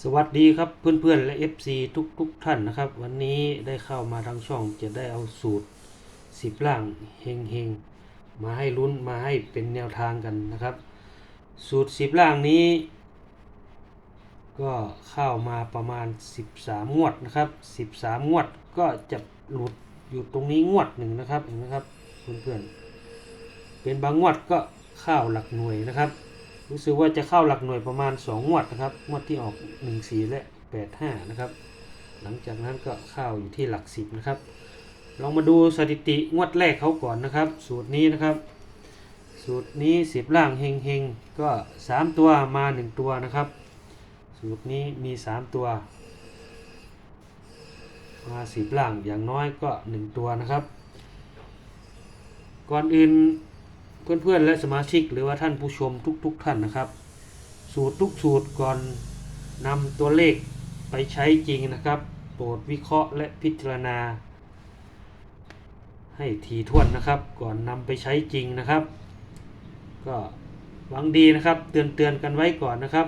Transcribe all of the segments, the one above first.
สวัสดีครับเพื่อนๆและ FC ทุกทุกๆท่านนะครับ วันนี้ได้เข้ามาทางช่องจะได้เอาสูตรสิบล่างเฮงเฮงๆ มาให้ลุ้นมาให้เป็นแนวทางกันนะครับ สูตรสิบล่างนี้ ก็เข้ามาประมาณ 13 งวดนะครับ 13 งวดก็จะหลุดอยู่ตรงนี้งวดหนึ่งนะครับเห็นไหมครับเพื่อนๆเป็นบางงวดก็เข้าหลักหน่วยนะครับ รู้สึกว่าจะเข้าหลักหน่วยประมาณ 2 งวดนะครับ งวดที่ออก 1 4 และ 8 5 นะครับ หลังจากนั้นก็เข้าอยู่ที่หลัก 10 นะครับ ลองมาดูสถิติงวดแรกเขาก่อนนะครับ สูตรนี้นะครับ สูตรนี้ 10 ล่างเฮงเฮงๆก็ 3 ตัวมา 1 ตัวนะครับ สูตรนี้มี 3 ตัว มา10ล่างอย่างน้อยก็ 1 ตัวนะครับ ก่อนอื่น เพื่อนๆและสมาชิกหรือว่าท่านผู้ชมทุกๆทท่านนะครับ สูตรทุกสูตรก่อนนำตัวเลขไปใช้จริงนะครับ โปรดวิเคราะห์และพิจารณา ให้ถี่ถ้วนนะครับ ก่อนนำไปใช้จริงนะครับ ก็หวังดีนะครับ เตือนเตือนๆกันไว้ก่อนนะครับ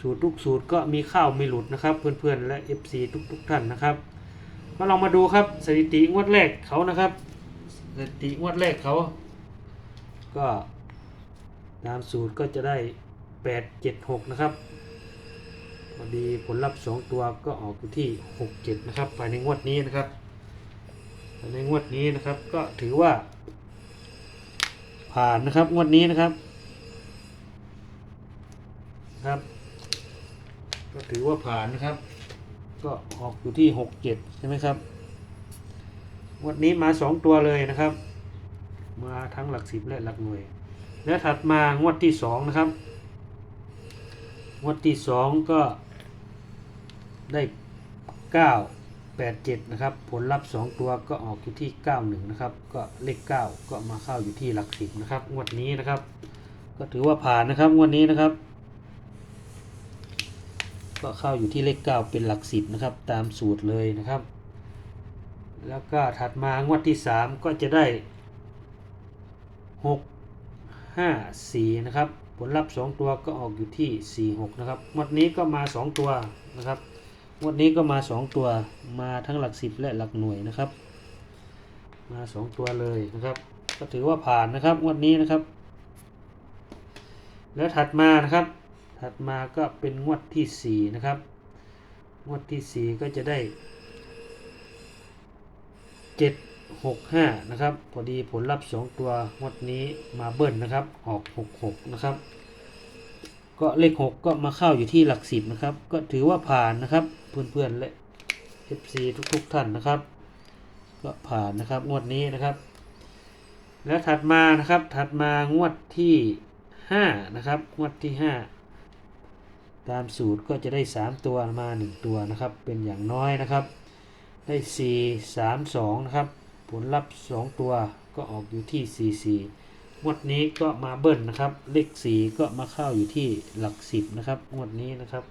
สูตรทุกสูตรก็มีข้าวไม่หลุดนะครับ เพื่อนๆและ FC ทุกๆท่านนะครับมาลองมาดูครับสถิติงวดแรกเขานะครับสถิติงวดแรกเขา ก็ตามสูตรก็จะได้ 8 7 6 นะครับ พอดีผลลัพธ์ 2 ตัวก็ออกอยู่ที่ 6 7 นะครับ ภายในงวดนี้นะครับ ภายในงวดนี้นะครับก็ถือว่า ผ่านนะครับงวดนี้นะครับครับ ก็ถือว่าผ่านนะครับ ก็ออกอยู่ที่ 6 7 ใช่ไหมครับ งวดนี้มา 2 ตัวเลยนะครับ มาทั้งหลักสิบและหลักหน่วย และถัดมางวดที่สองนะครับ งวดที่สองก็ได้เก้าแปดเจ็ดนะครับ ผลลัพธ์สองตัวก็ออกอยู่ที่เก้าหนึ่งนะครับ ก็เลขเก้าก็มาเข้าอยู่ที่หลักสิบนะครับ งวดนี้นะครับ ก็ถือว่าผ่านนะครับ งวดนี้นะครับ ก็เข้าอยู่ที่เลขเก้าเป็นหลักสิบนะครับ ตามสูตรเลยนะครับ แล้วก็ถัดมางวดที่สามก็จะได้ หกห้าสี่นะครับ ผลลัพธ์สองตัวก็ออกอยู่ที่สี่หกนะครับงวดนี้ก็มาสองตัวนะครับงวดนี้ก็มาสองตัวมาทั้งหลักสิบและหลักหน่วยนะครับ มาสองตัวเลยนะครับ ก็ถือว่าผ่านนะครับงวดนี้นะครับ แล้วถัดมานะครับ ถัดมาก็เป็นงวดที่สี่นะครับ งวดที่สี่ก็จะได้เจ็ดหกห้านะครับ พอดีผลลัพธ์สองตัวงวดนี้มาเบิ้ลนะครับ ออกหกหกนะครับ ก็เลขหกก็มาเข้าอยู่ที่หลักสิบนะครับ ก็ถือว่าผ่านนะครับ เพื่อนๆและ FC ทุกๆท่านนะครับ ก็ผ่านนะครับงวดนี้นะครับ แล้วถัดมานะครับ ถัดมางวดที่ห้านะครับ งวดที่ห้าตามสูตรก็จะได้สามตัวมาหนึ่งตัวนะครับ เป็นอย่างน้อยนะครับได้สี่สามสองนะครับ ผลลัพธ์สองตัวก็ออกอยู่ที่ 44 งวดนี้ก็มาเบิ้ลนะครับ เลข 4 ก็มาเข้าอยู่ที่หลัก 10 นะครับ งวดนี้นะครับ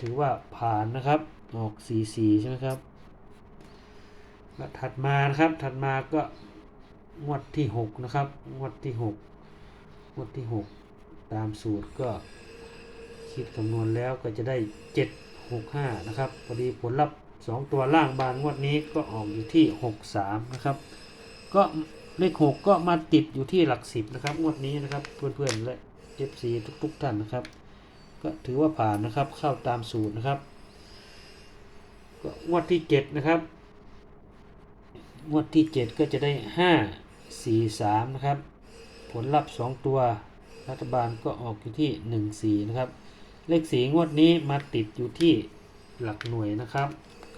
ถือว่าผ่านนะครับ ออก 44 ใช่ไหมครับ แล้วถัดมานะครับ ถัดมาก็งวดที่ 6 นะครับ งวดที่ 6 งวดที่ 6 ตามสูตรก็คิดคำนวณแล้วก็จะได้ 765 นะครับ พอดีผลลัพธ์ สองตัวล่างบานงวดนี้ก็ออกอยู่ที่หกสามนะครับ ก็เลขหกก็มาติดอยู่ที่หลักสิบนะครับ งวดนี้นะครับ เพื่อนๆและ FC ทุกๆท่านนะครับ ก็ถือว่าผ่านนะครับ เข้าตามสูตรนะครับ ก็งวดที่เจ็ดนะครับ งวดที่เจ็ดก็จะได้ห้าสี่สามนะครับ ผลลัพธ์สองตัวรัฐบาลก็ออกอยู่ที่หนึ่งสี่นะครับ เลขสีงวดนี้มาติดอยู่ที่หลักหน่วยนะครับ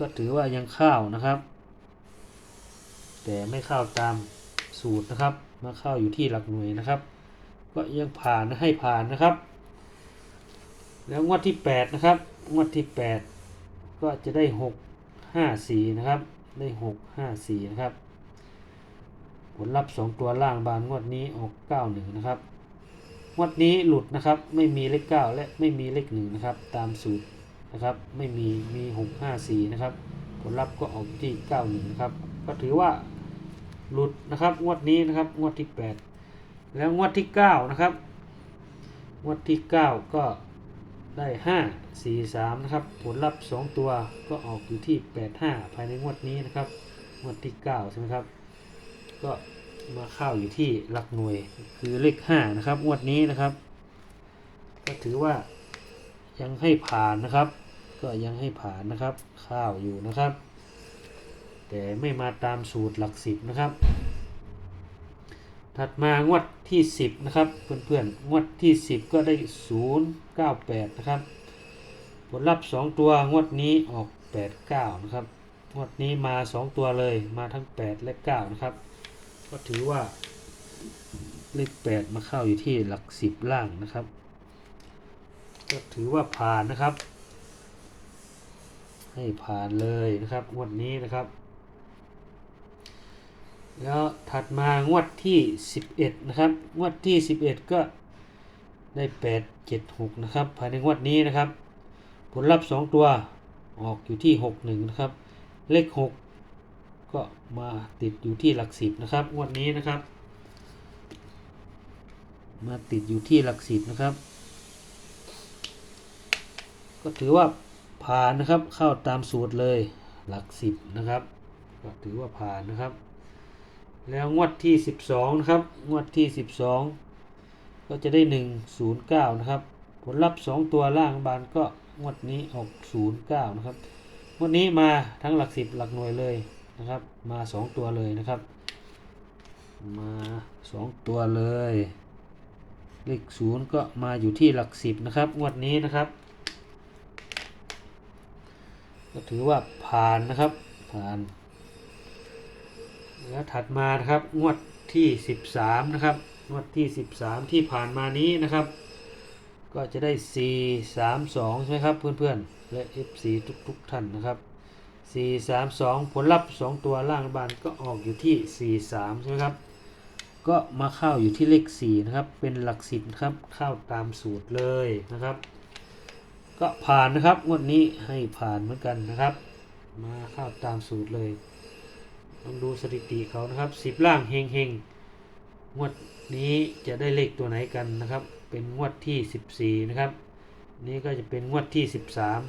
ก็ถือว่ายังข้าวนะครับ แต่ไม่ข้าวตามสูตรนะครับ มาข้าวอยู่ที่หลักหน่วยนะครับ ก็ยังผ่านให้ผ่านนะครับ แล้วงวดที่ 8 นะครับ งวดที่ 8 ก็จะได้ 6 5 4 นะครับ ได้ 6 5 4 นะครับ ผลลัพธ์ 2 ตัวล่างบานงวดนี้ออก91 นะครับ งวดนี้หลุดนะครับ ไม่มีเลข 9 และไม่มีเลข1นะครับ ตามสูตร นะครับ ไม่มีมีหกห้าสี่นะครับ ผลลัพธ์ก็ออกที่เก้าหนึ่งนะครับ ก็ถือว่าหลุดนะครับงวดนี้นะครับงวดที่แปดแล้วงวดที่เก้านะครับงวดที่เก้าก็ได้ห้าสี่สามนะครับ ผลลัพธ์สองตัวก็ออกอยู่ที่แปดห้าภายในงวดนี้นะครับงวดที่เก้าใช่ไหมครับ ก็มาเข้าอยู่ที่หลักหน่วยคือเลขห้านะครับงวดนี้นะครับ ก็ถือว่า ยังให้ผ่านนะครับ ก็ยังให้ผ่านนะครับ ข้าวอยู่นะครับ แต่ไม่มาตามสูตรหลักสิบนะครับ ถัดมางวดที่ 10 นะครับ เพื่อนๆงวดที่ 10 ก็ได้ 098 นะครับ ผลลัพธ์ 2 ตัวงวดนี้ออก 89 นะครับงวดนี้มา 2 ตัวเลยมาทั้ง 8 และ 9 นะครับ ก็ถือว่าเลข8มาเข้าอยู่ที่หลัก 10 ล่างนะครับ ก็ถือว่าผ่านนะครับ ให้ผ่านเลยนะครับงวดนี้นะครับ แล้วถัดมางวดที่ 11 นะครับงวดที่ 11 ก็ได้ 8 7 6 นะครับ ภายในงวดนี้นะครับ ผลลัพธ์ 2 ตัวออกอยู่ที่ 6 1 นะครับ เลข 6 ก็มาติดอยู่ที่หลัก 10 นะครับงวดนี้นะครับ มาติดอยู่ที่หลัก 10 นะครับ ก็ถือว่าผ่านนะครับเข้าตามสูตรเลยหลัก10นะครับก็ถือว่าผ่านนะครับ แล้วงวดที่ 12 นะครับ งวดที่ 12 ก็จะได้ 109 นะครับ ผลลัพธ์ 2 ตัวล่างบานก็งวดนี้ออก 09 นะครับ งวดนี้มาทั้งหลัก10หลักหน่วยเลยนะครับ มา 2 ตัวเลยนะครับ มา 2 ตัวเลย เลข0ก็มาอยู่ที่หลัก10นะครับ งวดนี้นะครับ ก็ถือว่าผ่านนะครับผ่านแล้วถัดมานะครับงวดที่ 13 นะครับงวดที่ 13 ที่ผ่านมานี้นะครับ ก็จะได้ 4 3 2 ใช่ไหมครับ เพื่อนๆ และ FC ทุกๆท่านนะครับ 4 3 2 ผลลัพธ์ 2 ตัวล่างบานก็ออกอยู่ที่ 4 3 ใช่ไหมครับ ก็มาเข้าอยู่ที่เลข 4 นะครับ เป็นหลักสิบนะครับ เข้าตามสูตรเลยนะครับ ก็ผ่านนะครับงวดนี้ให้ผ่านเหมือนกันนะครับ มาเข้าตามสูตรเลยลองดูสถิติเขานะครับสิบล่างเฮงเฮงงวดนี้จะได้เลขตัวไหนกันนะครับ เป็นงวดที่สิบสี่นะครับ นี้ก็จะเป็นงวดที่สิบสาม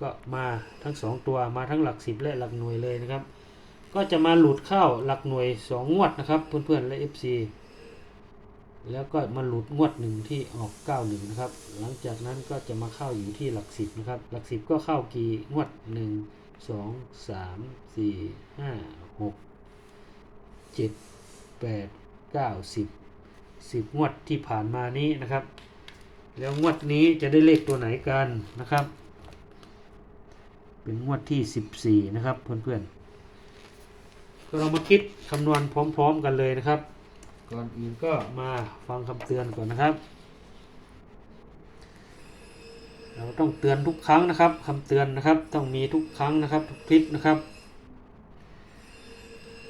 ก็มาทั้งสองตัวมาทั้งหลักสิบและหลักหน่วยเลยนะครับ ก็จะมาหลุดเข้าหลักหน่วยสองงวดนะครับ เพื่อนๆและ FC แล้วก็มาหลุดงวดหนึ่งที่ออกเก้าหนึ่งนะครับ หลังจากนั้นก็จะมาเข้าอยู่ที่หลักสิบนะครับ หลักสิบก็เข้ากี่งวดหนึ่งสองสามสี่ห้าหกเจ็ดแปดเก้าสิบสิบงวดที่ผ่านมานี้นะครับ แล้วงวดนี้จะได้เลขตัวไหนกันนะครับ เป็นงวดที่สิบสี่นะครับเพื่อนๆก็เรามาคิดคำนวณพร้อม ๆ กันเลยนะครับ ก่อนอื่นก็มาฟังคำเตือนก่อนนะครับ เราต้องเตือนทุกครั้งนะครับคำเตือนนะครับต้องมีทุกครั้งนะครับทุกคลิปนะครับ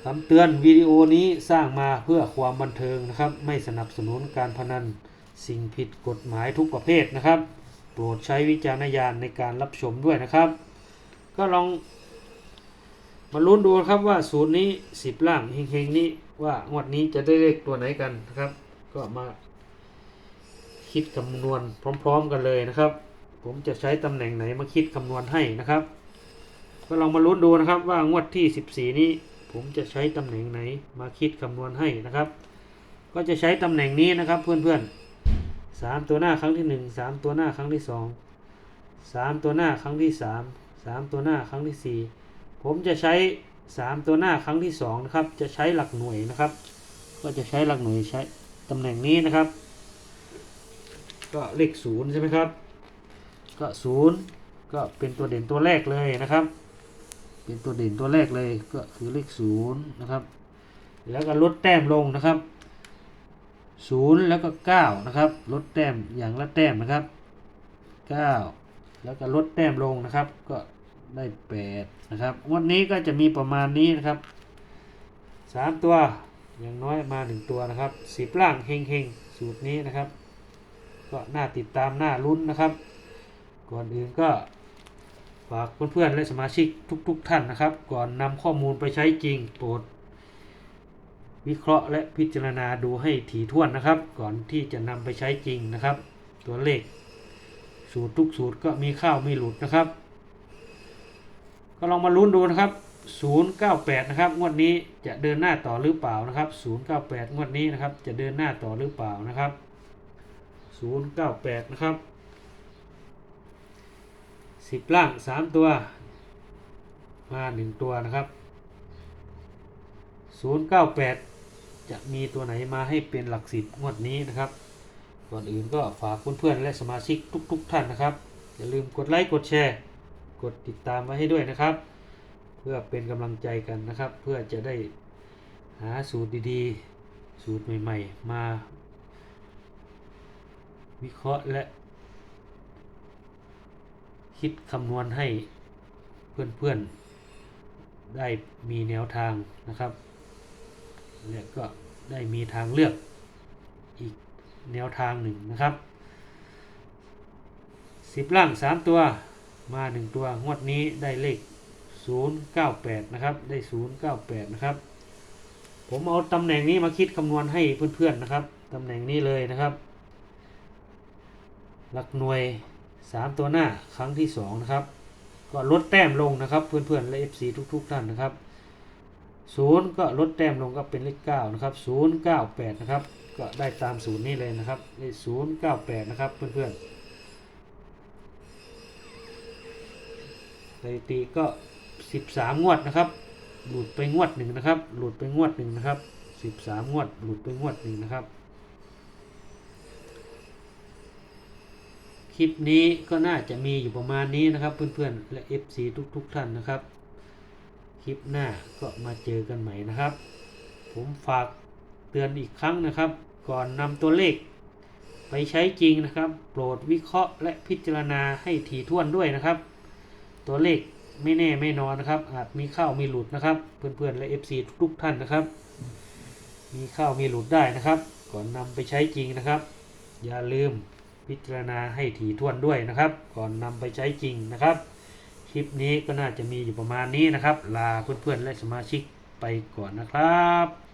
คำเตือนวิดีโอนี้สร้างมาเพื่อความบันเทิงนะครับ ไม่สนับสนุนการพนันสิ่งผิดกฎหมายทุกประเภทนะครับ โปรดใช้วิจารณญาณในการรับชมด้วยนะครับ ก็ลอง มาลุ้นดูครับว่าศูนย์นี้สิบล่างเฮงๆนี้ว่างวดนี้จะได้เลขตัวไหนกันนะครับ ก็มาคิดคำนวณพร้อม ๆ กันเลยนะครับ ผมจะใช้ตำแหน่งไหนมาคิดคำนวณให้นะครับ ก็ลองมาลุ้นดูนะครับว่างวดที่ 14 นี้ ผมจะใช้ตำแหน่งไหนมาคิดคำนวณให้นะครับ ก็จะใช้ตำแหน่งนี้นะครับเพื่อนๆสามตัวหน้าครั้งที่หนึ่งสามตัวหน้าครั้งที่สองสามตัวหน้าครั้งที่สามสามตัวหน้าครั้งที่สี่ ผมจะใช้สามตัวหน้าครั้งที่สองนะครับจะใช้หลักหน่วยนะครับ ก็จะใช้หลักหน่วยใช้ตำแหน่งนี้นะครับ ก็เลขศูนย์ใช่ไหมครับ ก็ศูนย์ก็เป็นตัวเด่นตัวแรกเลยนะครับ เป็นตัวเด่นตัวแรกเลยก็คือเลขศูนย์นะครับ แล้วก็ลดแต้มลงนะครับศูนย์แล้วก็เก้านะครับ ลดแต้มอย่างละแต้มนะครับเก้าแล้วก็ลดแต้มลงนะครับ ก็ ได้แปดนะครับงวันนี้ก็จะมีประมาณนี้นะครับสามตัวอย่างน้อยมาหนึ่งตัวนะครับสิบล่างเฮงเฮงสูตรนี้นะครับ ก็น่าติดตามน่าลุ้นนะครับ ก่อนอื่นก็ฝากเพื่อนๆและสมาชิกทุก ๆทท่านนะครับ ก่อนนำข้อมูลไปใช้จริงโปรดวิเคราะห์และพิจารณาดูให้ถี่ถ้วนนะครับ ก่อนที่จะนำไปใช้จริงนะครับ ตัวเลข สูตรทุกสูตรก็มีข้าวมีหลุดนะครับ ก็ลองมาลุ้นดูนะครับ 098 นะครับ งวดนี้จะเดินหน้าต่อหรือเปล่านะครับ 098 งวดนี้นะครับ จะเดินหน้าต่อหรือเปล่านะครับ 098 นะครับ 10 ล่าง 3 ตัว มา 1 ตัวนะครับ 098 จะมีตัวไหนมาให้เป็นหลักสิบงวดนี้นะครับ ก่อนอื่นก็ฝากเพื่อนๆและสมาชิกทุกๆท่านนะครับ อย่าลืมกดไลค์กดแชร์ กดติดตามไว้ให้ด้วยนะครับ เพื่อเป็นกำลังใจกันนะครับ เพื่อจะได้หาสูตรดีๆ สูตรใหม่ ๆ มา วิเคราะห์และ คิดคำนวณให้เพื่อนๆ ได้มีแนวทางนะครับและก็ได้มีทางเลือกอีกแนวทางหนึ่งนะครับสิบล่างสามตัว มาหนึ่งตัวงวดนี้ได้เลข 098 นะครับ ได้ 098 นะครับ ผมเอาตำแหน่งนี้มาคิดคำนวณให้เพื่อนๆนะครับตำแหน่งนี้เลยนะครับ หลักหน่วย 3 ตัวหน้าครั้งที่2นะครับก็ลดแต้มลงนะครับ เพื่อนๆและ FC ทุกๆท่านนะครับ 0 ก็ลดแต้มลงก็เป็นเลข9นะครับ098 นะครับ ก็ได้ตามศูนย์นี้เลยนะครับเลข098 นะครับเพื่อนๆ ถิติก็ 13 งวดนะครับ หลุดไปงวดหนึ่งนะครับ หลุดไปงวดหนึ่งนะครับ13 งวด หลุดไปงวดหนึ่งนะครับ คลิปนี้ก็น่าจะมีอยู่ประมาณนี้นะครับ เพื่อนๆ และ FC ทุกๆทท่านนะครับ คลิปหน้าก็มาเจอกันใหม่นะครับ ผมฝากเตือนอีกครั้งนะครับ ก่อนนำตัวเลขไปใช้จริงนะครับ โปรดวิเคราะห์และพิจารณาให้ถี่ถ้วนด้วยนะครับ ตัวเลขไม่แน่ไม่นอนนะครับ อาจมีเข้ามีหลุดนะครับ เพื่อนๆและ FC ทุกท่านนะครับ มีเข้ามีหลุดได้นะครับ ก่อนนำไปใช้จริงนะครับ อย่าลืมพิจารณาให้ถี่ถ้วนด้วยนะครับ ก่อนนำไปใช้จริงนะครับ คลิปนี้ก็น่าจะมีอยู่ประมาณนี้นะครับ ลาเพื่อนๆและสมาชิกไปก่อนนะครับ